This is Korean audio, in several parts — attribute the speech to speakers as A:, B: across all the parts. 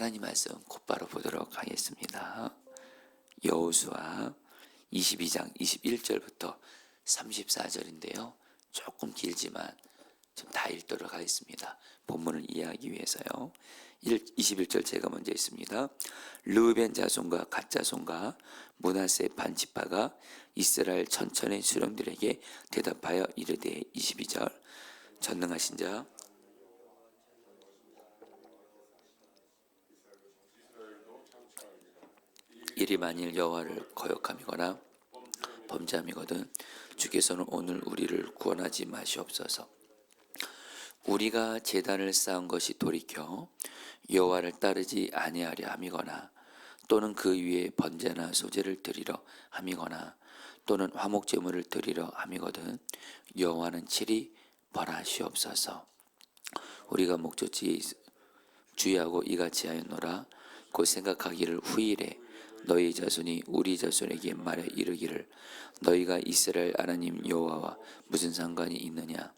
A: 하나님 말씀 곧바로 보도록 하겠습니다. 여호수아 22장 21절부터 34절인데요. 조금 길지만 좀 다 읽도록 하겠습니다. 본문을 이해하기 위해서요. 21절 제가 먼저 있습니다. 르벤 자손과 갓 자손과 문하세 반지파가 이스라엘 천천의 수령들에게 대답하여 이르되 22절 전능하신 자 이리 만일 여호와를 거역함이거나 범죄함이거든 주께서는 오늘 우리를 구원하지 마시옵소서. 우리가 제단을 쌓은 것이 돌이켜 여호와를 따르지 아니하려 함이거나 또는 그 위에 번제나 소제를 드리러 함이거나 또는 화목 제물을 드리러 함이거든 여호와는 칠이 벌하시옵소서. 우리가 목조지 주의하고 이같이 하였노라 곧 생각하기를 후일에 너희 자손이 우리 자손에게 말해 이르기를 너희가 이스라엘 하나님 여호와와 무슨 상관이 있느냐?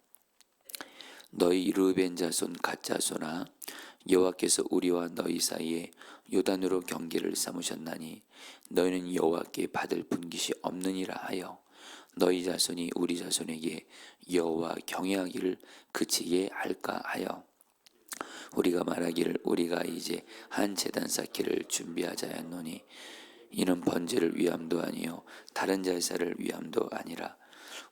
A: 너희 르벤 자손 갓 자손아 여호와께서 우리와 너희 사이에 요단으로 경계를 삼으셨나니 너희는 여호와께 받을 분깃이 없느니라 하여 너희 자손이 우리 자손에게 여호와 경외하기를 그치게 할까 하여 우리가 말하기를 우리가 이제 한 제단 쌓기를 준비하자 였노니 이는 번제를 위함도 아니요 다른 제사를 위함도 아니라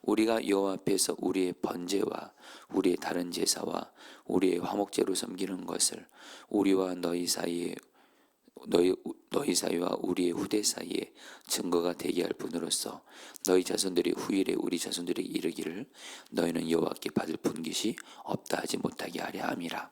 A: 우리가 여호와 앞에서 우리의 번제와 우리의 다른 제사와 우리의 화목제로 섬기는 것을 우리와 너희 사이에 너희 너희 사이와 우리의 후대 사이에 증거가 되게 할 분으로서 너희 자손들이 후일에 우리 자손들에게 이르기를 너희는 여호와께 받을 분깃이 없다 하지 못하게 하려 함이라.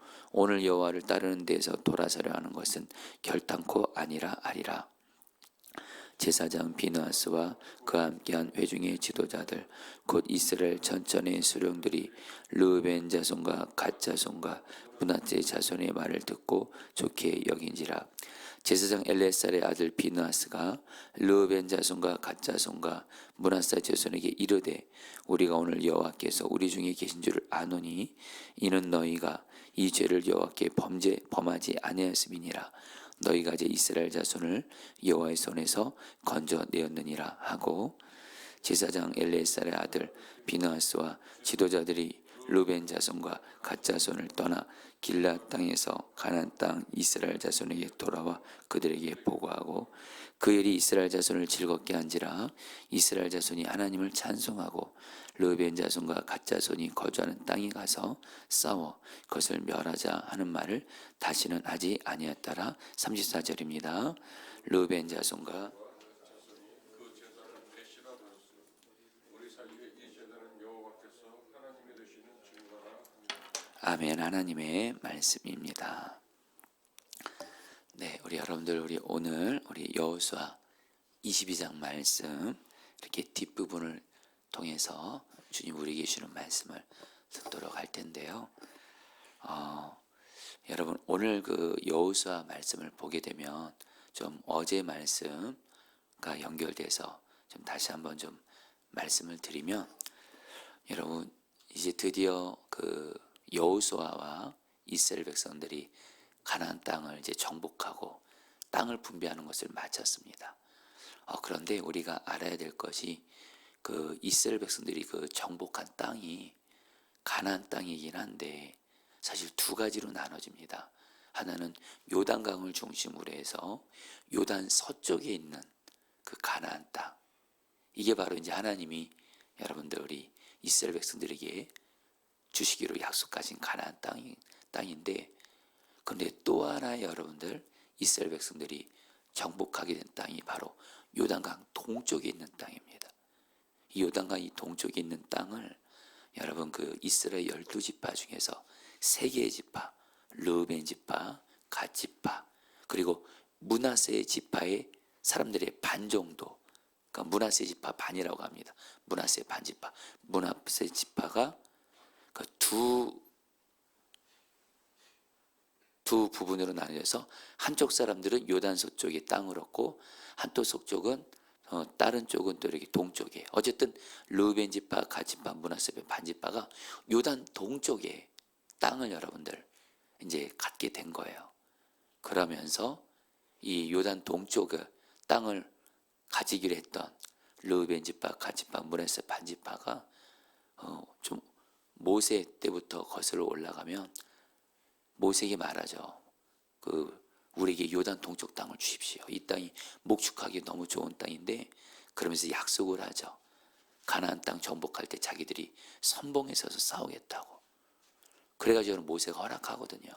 A: 오늘 여호와를 따르는 데서 돌아서려 하는 것은 결단코 아니라 아리라. 제사장 비누아스와 그와 함께한 회중의 지도자들 곧 이스라엘 전전의 수령들이 르벤 자손과 갓 자손과 문하세 자손의 말을 듣고 좋게 여긴지라 제사장 엘레살의 아들 비누아스가 르벤 자손과 갓 자손과 문하세 자손에게 이르되 우리가 오늘 여호와께서 우리 중에 계신 줄을 아노니 이는 너희가 이 죄를 여호와께 범죄 범하지 아니하였음이니라. 너희가 이제 이스라엘 자손을 여호와의 손에서 건져내었느니라 하고 제사장 엘레살의 아들 비나스와 지도자들이 루벤 자손과 갓 자손을 떠나 길라 땅에서 가난 땅 이스라엘 자손에게 돌아와 그들에게 보고하고 그 일이 이스라엘 자손을 즐겁게 한지라 이스라엘 자손이 하나님을 찬송하고 르벤 자손과 갓 자손이 거주하는 땅에 가서 싸워 그것을 멸하자 하는 말을 다시는 하지 아니했더라 34절입니다. 르벤 자손과
B: 그 제사를 배신하고 우리 사이에 이 제사는 여호와께서 하나님이 되시는 증거라 합니다.
A: 아멘 하나님의 말씀입니다. 네, 우리 여러분들 우리 오늘 우리 여호수아 22장 말씀 이렇게 뒷부분을 통해서 주님 우리에게 주는 말씀을 듣도록 할 텐데요. 어, 여러분 오늘 그 여호수아 말씀을 보게 되면 좀 어제 말씀과 연결돼서 좀 다시 한번 좀 말씀을 드리면 여러분 이제 드디어 그 여호수아와 이스라엘 백성들이 가나안 땅을 이제 정복하고 땅을 분배하는 것을 마쳤습니다. 어, 그런데 우리가 알아야 될 것이 그 이스라엘 백성들이 그 정복한 땅이 가나안 땅이긴 한데 사실 두 가지로 나눠집니다. 하나는 요단강을 중심으로 해서 요단 서쪽에 있는 그 가나안 땅. 이게 바로 이제 하나님이 여러분들 우리 이스라엘 백성들에게 주시기로 약속하신 가나안 땅이 땅인데 근데 또 하나 여러분들 이스라엘 백성들이 정복하게 된 땅이 바로 요단강 동쪽에 있는 땅입니다. 이 요단강 이 동쪽에 있는 땅을 여러분 그 이스라엘 열두 지파 중에서 세 개의 지파, 르벤 지파, 갓 지파, 그리고 문하세 지파의 사람들의 반 정도, 그러니까 문하세 지파 반이라고 합니다. 문하세 반 지파, 문하세 지파가 그두두 부분으로 나뉘어서 한쪽 사람들은 요단 서쪽에 땅을 얻고 한쪽 서쪽은 어, 다른 쪽은 또 이렇게 동쪽에 어쨌든 르벤 지파, 가 지파, 문하세 반 지파가 요단 동쪽에 땅을 여러분들 이제 갖게 된 거예요. 그러면서 이 요단 동쪽의 땅을 가지기로 했던 르벤 지파, 가 지파, 문하세 반 지파가 어, 좀 모세 때부터 거슬러 올라가면 모세에게 말하죠. 그 우리에게 요단 동쪽 땅을 주십시오. 이 땅이 목축하기 너무 좋은 땅인데 그러면서 약속을 하죠. 가나안 땅 정복할 때 자기들이 선봉에 서서 싸우겠다고. 그래가지고 모세가 허락하거든요.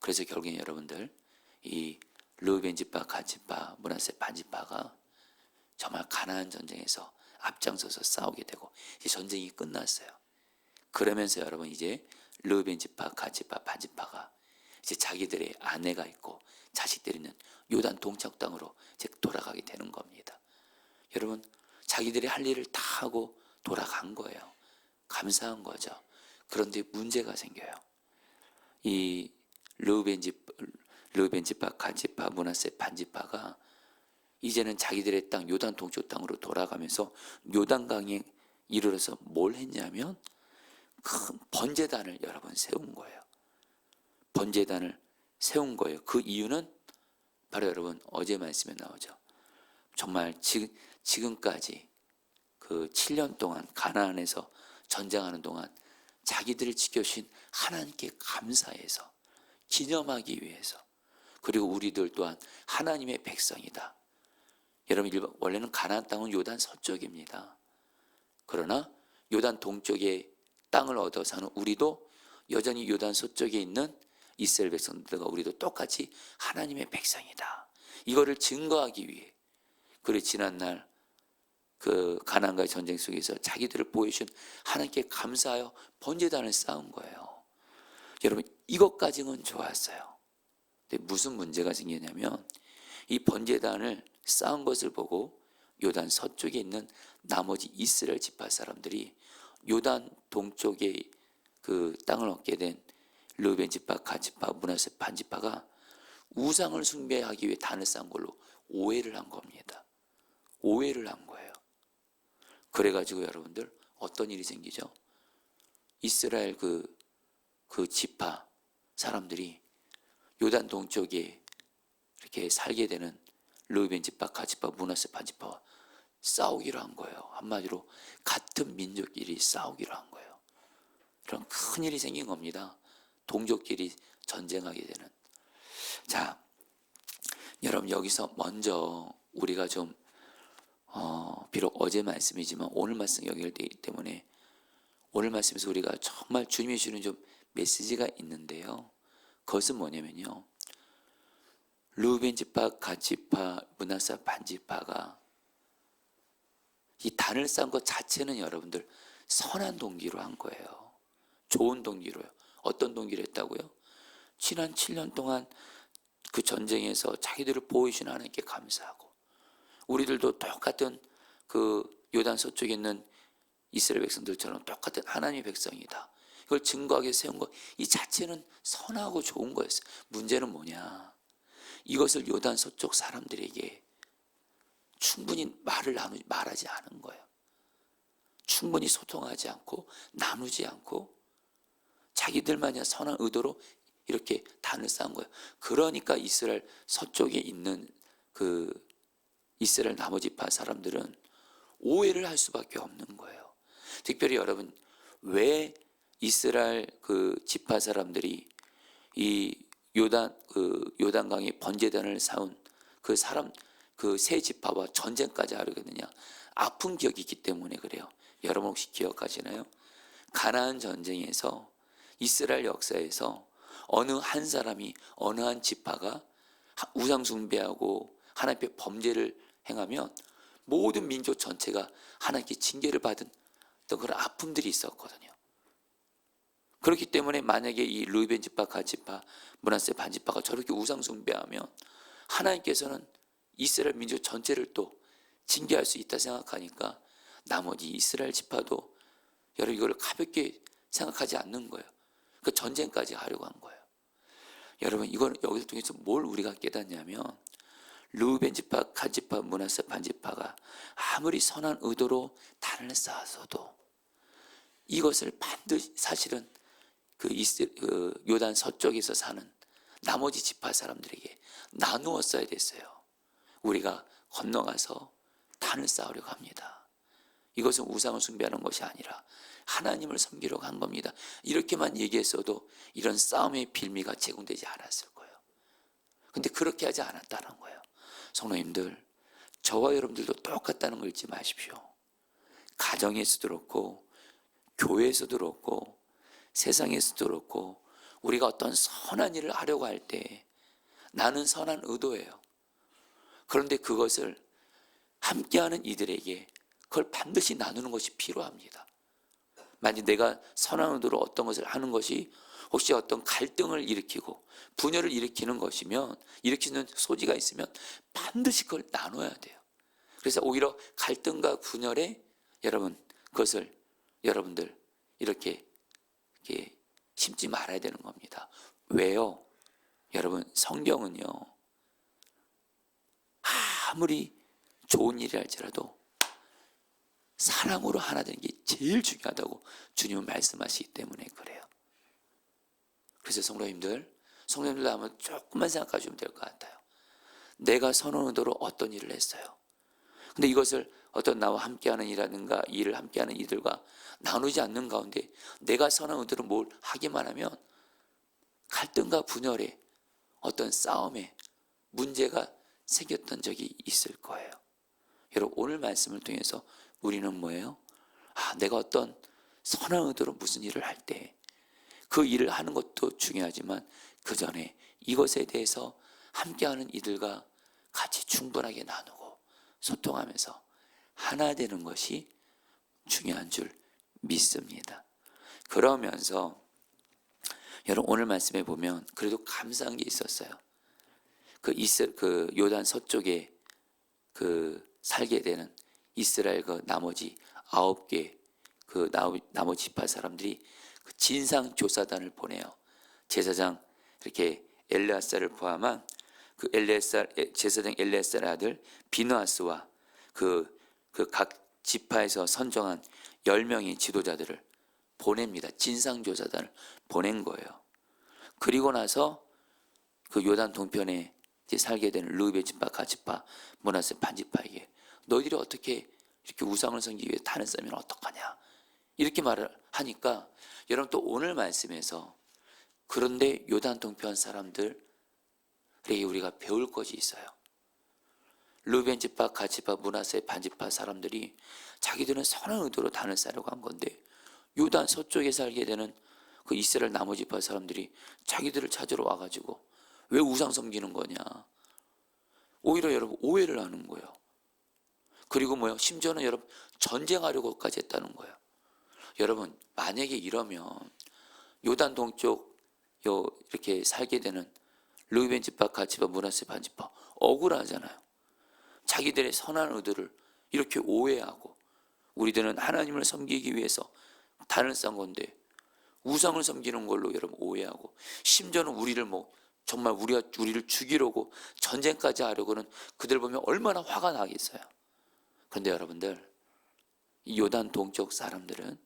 A: 그래서 결국에 여러분들 이 르벤 지파, 간 지파, 문하세 반 지파가 정말 가나안 전쟁에서 앞장서서 싸우게 되고 이 전쟁이 끝났어요. 그러면서 여러분 이제 르벤 지파, 간 지파, 반 지파가 이제 자기들의 아내가 있고 자식들이 있는 요단 동쪽 땅으로 이제 돌아가게 되는 겁니다. 여러분 자기들이 할 일을 다 하고 돌아간 거예요. 감사한 거죠. 그런데 문제가 생겨요. 이 르벤 집 르벤 지파, 간 지파, 문하세 반 지파가 이제는 자기들의 땅 요단 동쪽 땅으로 돌아가면서 요단강에 이르러서 뭘 했냐면 큰 번제단을 여러 번 세운 거예요. 번제단을 세운 거예요. 그 이유는 바로 여러분 어제 말씀에 나오죠. 정말 지금 지금까지 그 7년 동안 가나안에서 전쟁하는 동안 자기들을 지켜주신 하나님께 감사해서 기념하기 위해서 그리고 우리들 또한 하나님의 백성이다. 여러분 일반- 원래는 가나안 땅은 요단 서쪽입니다. 그러나 요단 동쪽에 땅을 얻어 사는 우리도 여전히 요단 서쪽에 있는 이스라엘 백성들과 우리도 똑같이 하나님의 백성이다. 이거를 증거하기 위해 그리고 지난날 그 가난과의 전쟁 속에서 자기들을 보여준 하나님께 감사하여 번제단을 쌓은 거예요. 여러분 이것까지는 좋았어요. 근데 무슨 문제가 생기냐면 이 번제단을 쌓은 것을 보고 요단 서쪽에 있는 나머지 이스라엘 지파 사람들이 요단 동쪽에 그 땅을 얻게 된 르벤 지파, 가 지파, 문하세 반 지파가 우상을 숭배하기 위해 단을 쌓은 걸로 오해를 한 겁니다. 오해를 한 거예요. 그래가지고 여러분들 어떤 일이 생기죠? 이스라엘 그, 그 지파 사람들이 요단 동쪽에 이렇게 살게 되는 르벤 지파, 가 지파, 문하세 반 지파와 싸우기로 한 거예요. 한마디로 같은 민족끼리 싸우기로 한 거예요. 그런 큰 일이 생긴 겁니다. 동족끼리 전쟁하게 되는. 자, 여러분 여기서 먼저 우리가 좀 어, 비록 어제 말씀이지만 오늘 말씀 연결되기 때문에 오늘 말씀에서 우리가 정말 주님이 주는 좀 메시지가 있는데요. 그것은 뭐냐면요. 루벤 지파, 가 지파, 문하사 반 지파가 이 단을 쌓은 것 자체는 여러분들 선한 동기로 한 거예요. 좋은 동기로요. 어떤 동기로 했다고요? 지난 7년 동안 그 전쟁에서 자기들을 보여주신 하나님께 감사하고 우리들도 똑같은 그 요단 서쪽에 있는 이스라엘 백성들처럼 똑같은 하나님의 백성이다. 이걸 증거하게 세운 것 이 자체는 선하고 좋은 거였어요. 문제는 뭐냐? 이것을 요단 서쪽 사람들에게 충분히 말을 나누 말하지 않은 거예요. 충분히 소통하지 않고 나누지 않고 자기들만의 선한 의도로 이렇게 단을 쌓은 거예요. 그러니까 이스라엘 서쪽에 있는 그 이스라엘 나머지 파 사람들은 오해를 할 수밖에 없는 거예요. 특별히 여러분 왜 이스라엘 그 지파 사람들이 이 요단 그 요단강에 번제단을 쌓은 그 사람 그 세 지파와 전쟁까지 하려겠느냐 아픈 기억이 있기 때문에 그래요. 여러분 혹시 기억하시나요? 가나안 전쟁에서 이스라엘 역사에서 어느 한 사람이 어느 한 지파가 우상 숭배하고 하나님께 범죄를 행하면 모든 민족 전체가 하나님께 징계를 받은 어떤 그런 아픔들이 있었거든요. 그렇기 때문에 만약에 이 루이벤 지파, 가 지파, 문하세 반 지파가 저렇게 우상 숭배하면 하나님께서는 이스라엘 민족 전체를 또 징계할 수 있다 생각하니까 나머지 이스라엘 지파도 여러분 이걸 가볍게 생각하지 않는 거예요. 그 전쟁까지 하려고 한 거예요. 여러분 이건 여기서 통해서 뭘 우리가 깨닫냐면 루벤 지파, 간 지파, 문하세 반 지파가 아무리 선한 의도로 단을 쌓아서도 이것을 반드시 사실은 그, 이스, 그 요단 서쪽에서 사는 나머지 지파 사람들에게 나누었어야 됐어요. 우리가 건너가서 단을 쌓으려고 합니다. 이것은 우상을 숭배하는 것이 아니라 하나님을 섬기려고 한 겁니다. 이렇게만 얘기했어도 이런 싸움의 빌미가 제공되지 않았을 거예요. 근데 그렇게 하지 않았다는 거예요. 성도님들, 저와 여러분들도 똑같다는 걸 잊지 마십시오. 가정에서도 그렇고, 교회에서도 그렇고, 세상에서도 그렇고, 우리가 어떤 선한 일을 하려고 할 때 나는 선한 의도예요. 그런데 그것을 함께하는 이들에게 그걸 반드시 나누는 것이 필요합니다. 만약 내가 선한 의도로 어떤 것을 하는 것이 혹시 어떤 갈등을 일으키고 분열을 일으키는 것이면 일으키는 소지가 있으면 반드시 그걸 나눠야 돼요. 그래서 오히려 갈등과 분열에 여러분 그것을 여러분들 이렇게, 이렇게 심지 말아야 되는 겁니다. 왜요? 여러분 성경은요 아무리 좋은 일이 할지라도 사랑으로 하나 되는 게 제일 중요하다고 주님은 말씀하시기 때문에 그래요. 그래서 성도님들, 성도님들 한번 조금만 생각하시면 될 것 같아요. 내가 선한 의도로 어떤 일을 했어요. 근데 이것을 어떤 나와 함께하는 일이라든가 일을 함께하는 이들과 나누지 않는 가운데 내가 선한 의도로 뭘 하기만 하면 갈등과 분열에 어떤 싸움에 문제가 생겼던 적이 있을 거예요. 여러분 오늘 말씀을 통해서 우리는 뭐예요? 아, 내가 어떤 선한 의도로 무슨 일을 할 때 그 일을 하는 것도 중요하지만 그 전에 이것에 대해서 함께하는 이들과 같이 충분하게 나누고 소통하면서 하나 되는 것이 중요한 줄 믿습니다. 그러면서 여러분 오늘 말씀에 보면 그래도 감사한 게 있었어요. 그 이스 그 요단 서쪽에 그 살게 되는 이스라엘 그 나머지 아홉 개 그 나머지 지파 사람들이 그 진상 조사단을 보내요. 제사장 이렇게 엘레아사를 포함한 그 엘레사 제사장 엘레아사의 아들 비누아스와 그 그 각 지파에서 선정한 열 명의 지도자들을 보냅니다. 진상 조사단을 보낸 거예요. 그리고 나서 그 요단 동편에 이제 살게 되는 루베 지파, 가지파, 문하세 반지파에게 너희들이 어떻게 이렇게 우상을 섬기기 위해 탄을 쌓으면 어떡하냐 이렇게 말을 하니까 여러분 또 오늘 말씀에서 그런데 요단 동편 사람들에게 우리가 배울 것이 있어요. 루벤 지파, 가지파, 문하세, 반지파 사람들이 자기들은 선한 의도로 단을 쌓으려고 한 건데 요단 서쪽에 살게 되는 그 이스라엘 나머지 지파 사람들이 자기들을 찾으러 와가지고 왜 우상 섬기는 거냐? 오히려 여러분 오해를 하는 거예요. 그리고 뭐요? 심지어는 여러분 전쟁하려고까지 했다는 거예요. 여러분 만약에 이러면 요단 동쪽 요 이렇게 살게 되는 루이벤 지파, 가치파, 문하세 반지파 억울하잖아요. 자기들의 선한 의도를 이렇게 오해하고 우리들은 하나님을 섬기기 위해서 단을 쌓은 건데 우상을 섬기는 걸로 여러분 오해하고 심지어는 우리를 뭐 정말 우리가 우리를 죽이려고 전쟁까지 하려고는 그들 보면 얼마나 화가 나겠어요. 그런데 여러분들 이 요단 동쪽 사람들은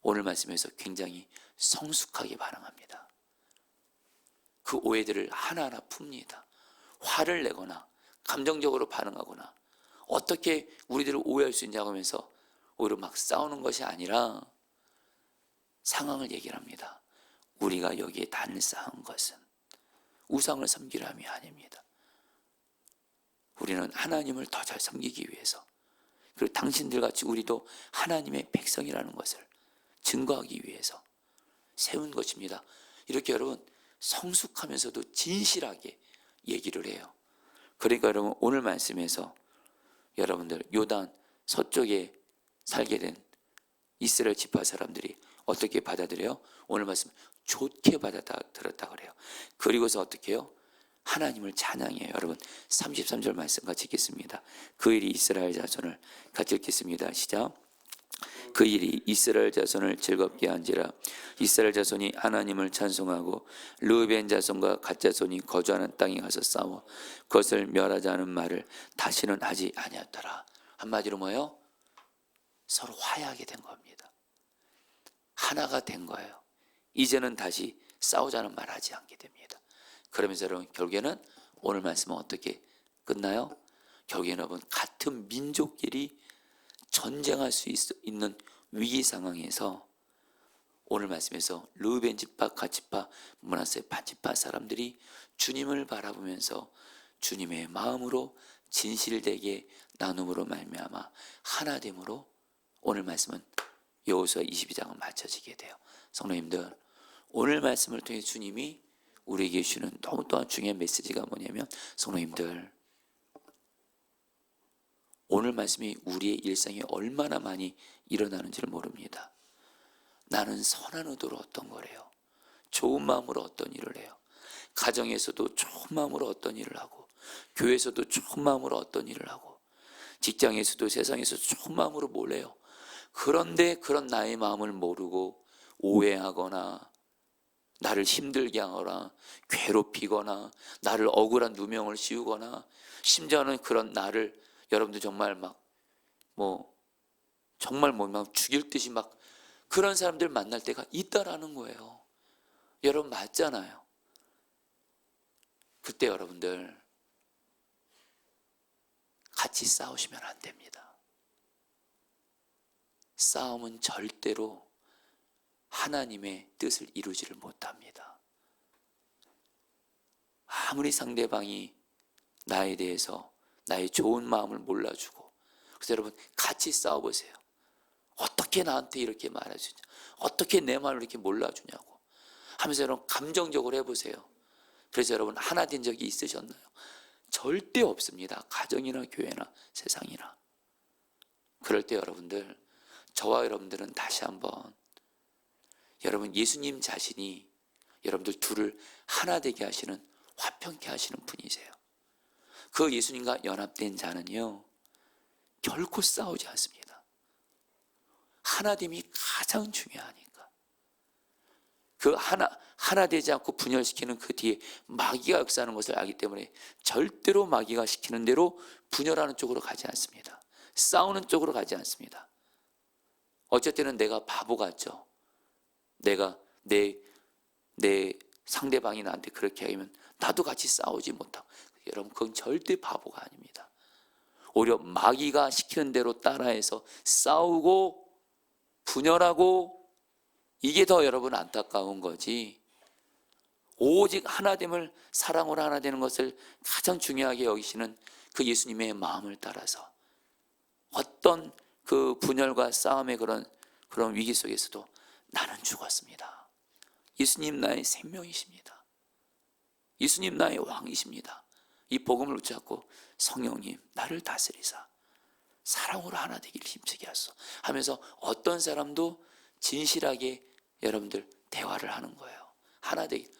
A: 오늘 말씀에서 굉장히 성숙하게 반응합니다. 그 오해들을 하나하나 풉니다. 화를 내거나 감정적으로 반응하거나 어떻게 우리들을 오해할 수 있냐고 하면서 오히려 막 싸우는 것이 아니라 상황을 얘기를 합니다. 우리가 여기에 단을 쌓은 것은 우상을 섬기려 함이 아닙니다. 우리는 하나님을 더 잘 섬기기 위해서 그리고 당신들 같이 우리도 하나님의 백성이라는 것을 증거하기 위해서 세운 것입니다. 이렇게 여러분 성숙하면서도 진실하게 얘기를 해요. 그러니까 여러분 오늘 말씀에서 여러분들 요단 서쪽에 살게 된 이스라엘 지파 사람들이 어떻게 받아들여요? 오늘 말씀 좋게 받아들였다 그래요. 그리고서 어떻게 해요? 하나님을 찬양해요. 여러분 33절 말씀 같이 읽겠습니다. 그 일이 이스라엘 자손을 같이 읽겠습니다. 시작. 그 일이 이스라엘 자손을 즐겁게 한지라 이스라엘 자손이 하나님을 찬송하고 르벤 자손과 갓 자손이 거주하는 땅에 가서 싸워 그것을 멸하자는 말을 다시는 하지 아니었더라. 한마디로 뭐예요? 서로 화해하게 된 겁니다. 하나가 된 거예요. 이제는 다시 싸우자는 말 하지 않게 됩니다. 그러면서 여러분 결국에는 오늘 말씀은 어떻게 끝나요? 결국에는 여러분 같은 민족끼리 전쟁할 수 있, 있는 위기 상황에서 오늘 말씀에서 르벤 지파, 가지파, 문하세 반지파 사람들이 주님을 바라보면서 주님의 마음으로 진실되게 나눔으로 말미암아 하나됨으로 오늘 말씀은 여호수아 22장은 맞춰지게 돼요. 성도님들 오늘 말씀을 통해 주님이 우리에게 주는 너무 또한 중요한 메시지가 뭐냐면 성도님들 오늘 말씀이 우리의 일상에 얼마나 많이 일어나는지를 모릅니다. 나는 선한 의도로 어떤 거래요. 좋은 마음으로 어떤 일을 해요. 가정에서도 좋은 마음으로 어떤 일을 하고 교회에서도 좋은 마음으로 어떤 일을 하고 직장에서도 세상에서 좋은 마음으로 뭘 해요. 그런데 그런 나의 마음을 모르고 오해하거나 나를 힘들게 하거나 괴롭히거나 나를 억울한 누명을 씌우거나 심지어는 그런 나를 여러분들 정말 막 뭐 정말 뭐막 죽일 듯이 막 그런 사람들 만날 때가 있다라는 거예요. 여러분 맞잖아요. 그때 여러분들 같이 싸우시면 안 됩니다. 싸움은 절대로 하나님의 뜻을 이루지를 못합니다. 아무리 상대방이 나에 대해서 나의 좋은 마음을 몰라주고 그래서 여러분 같이 싸워보세요. 어떻게 나한테 이렇게 말해주냐 어떻게 내 마음을 이렇게 몰라주냐고 하면서 여러분 감정적으로 해보세요. 그래서 여러분 하나 된 적이 있으셨나요? 절대 없습니다. 가정이나 교회나 세상이나 그럴 때 여러분들 저와 여러분들은 다시 한번 여러분 예수님 자신이 여러분들 둘을 하나 되게 하시는 화평케 하시는 분이세요. 그 예수님과 연합된 자는요 결코 싸우지 않습니다. 하나됨이 가장 중요하니까 그 하나 하나 되지 않고 분열시키는 그 뒤에 마귀가 역사하는 것을 알기 때문에 절대로 마귀가 시키는 대로 분열하는 쪽으로 가지 않습니다. 싸우는 쪽으로 가지 않습니다. 어쨌든 내가 바보 같죠. 내가 내, 내 상대방이 나한테 그렇게 하면 나도 같이 싸우지 못하고 여러분 그건 절대 바보가 아닙니다. 오히려 마귀가 시키는 대로 따라해서 싸우고 분열하고 이게 더 여러분 안타까운 거지. 오직 하나됨을 사랑으로 하나 되는 것을 가장 중요하게 여기시는 그 예수님의 마음을 따라서 어떤 그 분열과 싸움의 그런 그런 위기 속에서도 나는 죽었습니다. 예수님 나의 생명이십니다. 예수님 나의 왕이십니다. 이 복음을 붙잡고 성령님 나를 다스리사 사랑으로 하나 되기를 힘쓰게 하소 하면서 어떤 사람도 진실하게 여러분들 대화를 하는 거예요. 하나 되기.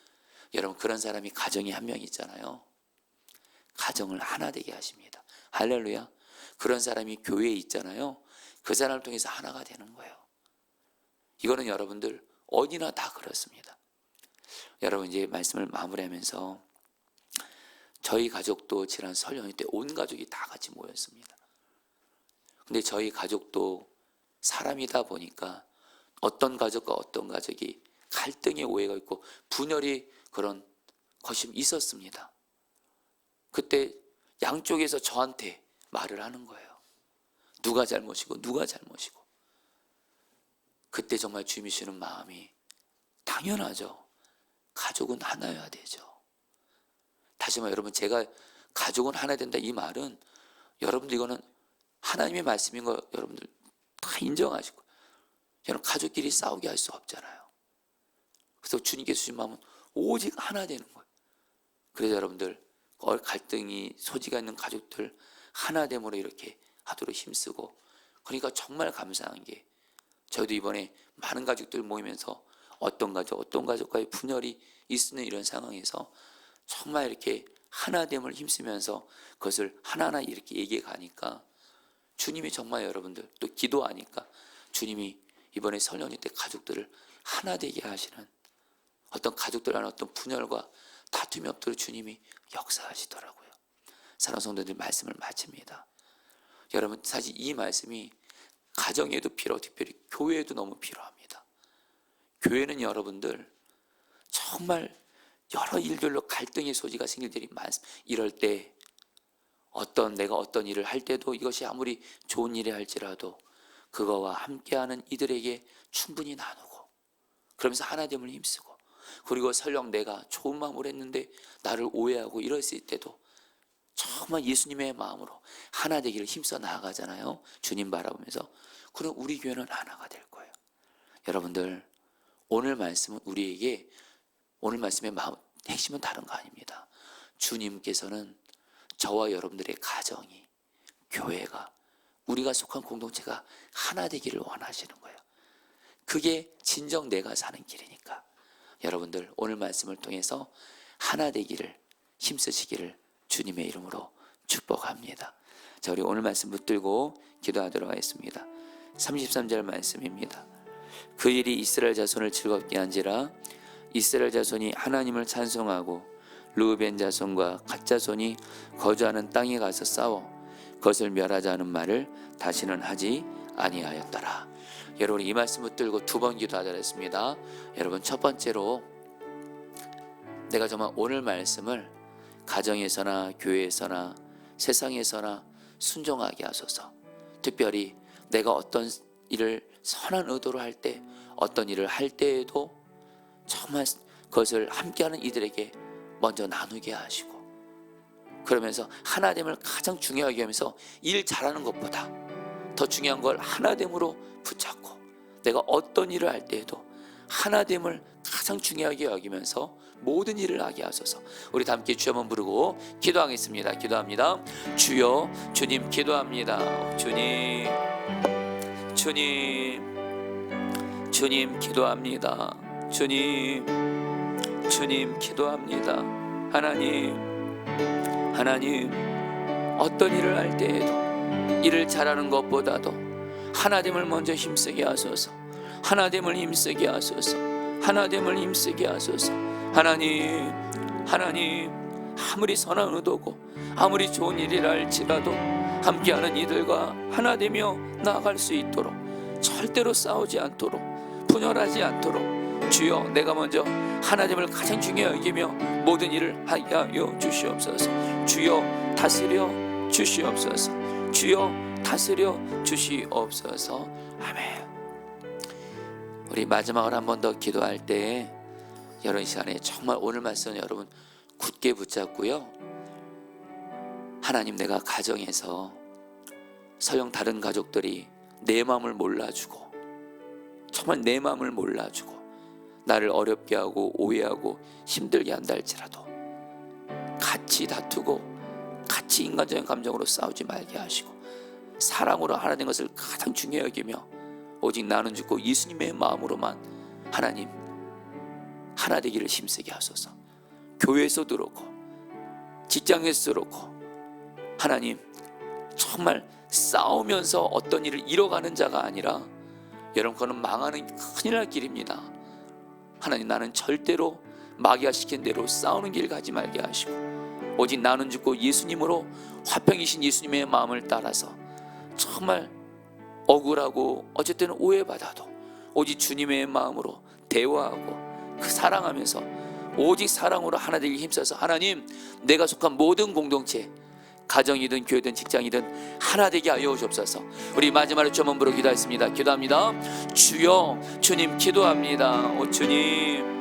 A: 여러분 그런 사람이 가정이 한 명 있잖아요. 가정을 하나 되게 하십니다. 할렐루야. 그런 사람이 교회에 있잖아요. 그 사람을 통해서 하나가 되는 거예요. 이거는 여러분들 어디나 다 그렇습니다. 여러분 이제 말씀을 마무리하면서 저희 가족도 지난 설 연휴 때 온 가족이 다 같이 모였습니다. 근데 저희 가족도 사람이다 보니까 어떤 가족과 어떤 가족이 갈등의 오해가 있고 분열이 그런 것이 있었습니다. 그때 양쪽에서 저한테 말을 하는 거예요. 누가 잘못이고 누가 잘못이고. 그때 정말 주님이시는 마음이 당연하죠. 가족은 하나여야 되죠. 다시 말해 여러분 제가 가족은 하나 된다 이 말은 여러분들 이거는 하나님의 말씀인 거 여러분들 다 인정하시고 여러분 가족끼리 싸우게 할 수 없잖아요. 그래서 주님께 주신 마음은 오직 하나 되는 거예요. 그래서 여러분들 갈등이 소지가 있는 가족들 하나 됨으로 이렇게 하도록 힘쓰고 그러니까 정말 감사한 게 저희도 이번에 많은 가족들 모이면서 어떤 가족 어떤 가족과의 분열이 있는 이런 상황에서 정말 이렇게 하나됨을 힘쓰면서 그것을 하나하나 이렇게 얘기해 가니까 주님이 정말 여러분들 또 기도하니까 주님이 이번에 설령일 때 가족들을 하나 되게 하시는 어떤 가족들 안에 어떤 분열과 다툼이 없도록 주님이 역사하시더라고요. 사랑 성도들 말씀을 마칩니다. 여러분 사실 이 말씀이 가정에도 필요, 특별히 교회에도 너무 필요합니다. 교회는 여러분들 정말 여러 일들로 갈등의 소지가 생길 일이 많습니다. 이럴 때 어떤 내가 어떤 일을 할 때도 이것이 아무리 좋은 일이 할지라도 그거와 함께하는 이들에게 충분히 나누고 그러면서 하나됨을 힘쓰고 그리고 설령 내가 좋은 마음으로 했는데 나를 오해하고 이랬을 때도 정말 예수님의 마음으로 하나 되기를 힘써 나아가잖아요. 주님 바라보면서 그럼 우리 교회는 하나가 될 거예요. 여러분들 오늘 말씀은 우리에게 오늘 말씀의 마음 핵심은 다른 거 아닙니다. 주님께서는 저와 여러분들의 가정이 교회가 우리가 속한 공동체가 하나 되기를 원하시는 거예요. 그게 진정 내가 사는 길이니까 여러분들 오늘 말씀을 통해서 하나 되기를 힘쓰시기를 주님의 이름으로 축복합니다. 자, 우리 오늘 말씀 붙들고 기도하도록 하겠습니다. 33절 말씀입니다. 그 일이 이스라엘 자손을 즐겁게 한지라 이스라엘 자손이 하나님을 찬송하고 루벤 자손과 갓 자손이 거주하는 땅에 가서 싸워 그것을 멸하자는 말을 다시는 하지 아니하였더라. 여러분 이 말씀 붙들고 두 번 기도하도록 했습니다. 여러분 첫 번째로 내가 정말 오늘 말씀을 가정에서나 교회에서나 세상에서나 순종하게 하소서. 특별히 내가 어떤 일을 선한 의도로 할 때, 어떤 일을 할 때에도 정말 그것을 함께하는 이들에게 먼저 나누게 하시고, 그러면서 하나됨을 가장 중요하게 하면서 일 잘하는 것보다 더 중요한 걸 하나됨으로 붙잡고, 내가 어떤 일을 할 때에도 하나됨을 가장 중요하게 여기면서 모든 일을 하게 하소서. 우리 다 함께 주여 한번 부르고 기도하겠습니다. 기도합니다. 주여, 주님 기도합니다. 주님, 주님, 주님 기도합니다. 주님, 주님 기도합니다. 하나님, 하나님, 어떤 일을 할 때에도 일을 잘하는 것보다도 하나됨을 먼저 힘쓰게 하소서. 하나됨을 힘쓰게 하소서. 하나됨을 힘쓰게 하소서. 하나님, 하나님, 아무리 선한 의도고 아무리 좋은 일이라 할지라도 함께하는 이들과 하나 되며 나아갈 수 있도록 절대로 싸우지 않도록 분열하지 않도록 주여 내가 먼저 하나님을 가장 중요히 여기며 모든 일을 하게 하여 주시옵소서. 주여 다스려 주시옵소서. 주여 다스려 주시옵소서. 아멘. 우리 마지막으로 한 번 더 기도할 때여 러분 이 시간에 정말 오늘 말씀 여러분 굳게 붙잡고요. 하나님 내가 가정에서 서영 다른 가족들이 내 마음을 몰라주고 정말 내 마음을 몰라주고 나를 어렵게 하고 오해하고 힘들게 한다 할지라도 같이 다투고 같이 인간적인 감정으로 싸우지 말게 하시고 사랑으로 하나님 것을 가장 중요히 여기며 오직 나는 죽고 예수님의 마음으로만 하나님 하나 되기를 힘쓰게 하소서. 교회에서도 그렇고 직장에서도 그렇고 하나님 정말 싸우면서 어떤 일을 이뤄가는 자가 아니라 여러분 그는 망하는 큰일 날 길입니다. 하나님 나는 절대로 마귀가 시킨 대로 싸우는 길 가지 말게 하시고 오직 나는 죽고 예수님으로 화평이신 예수님의 마음을 따라서 정말 억울하고 어쨌든 오해받아도 오직 주님의 마음으로 대화하고 그 사랑하면서 오직 사랑으로 하나 되기 힘써서 하나님 내가 속한 모든 공동체 가정이든 교회든 직장이든 하나 되게 하여 주옵소서. 우리 마지막으로 좀 한번 부르 기도했습니다. 기도합니다. 주여 주님 기도합니다. 오 주님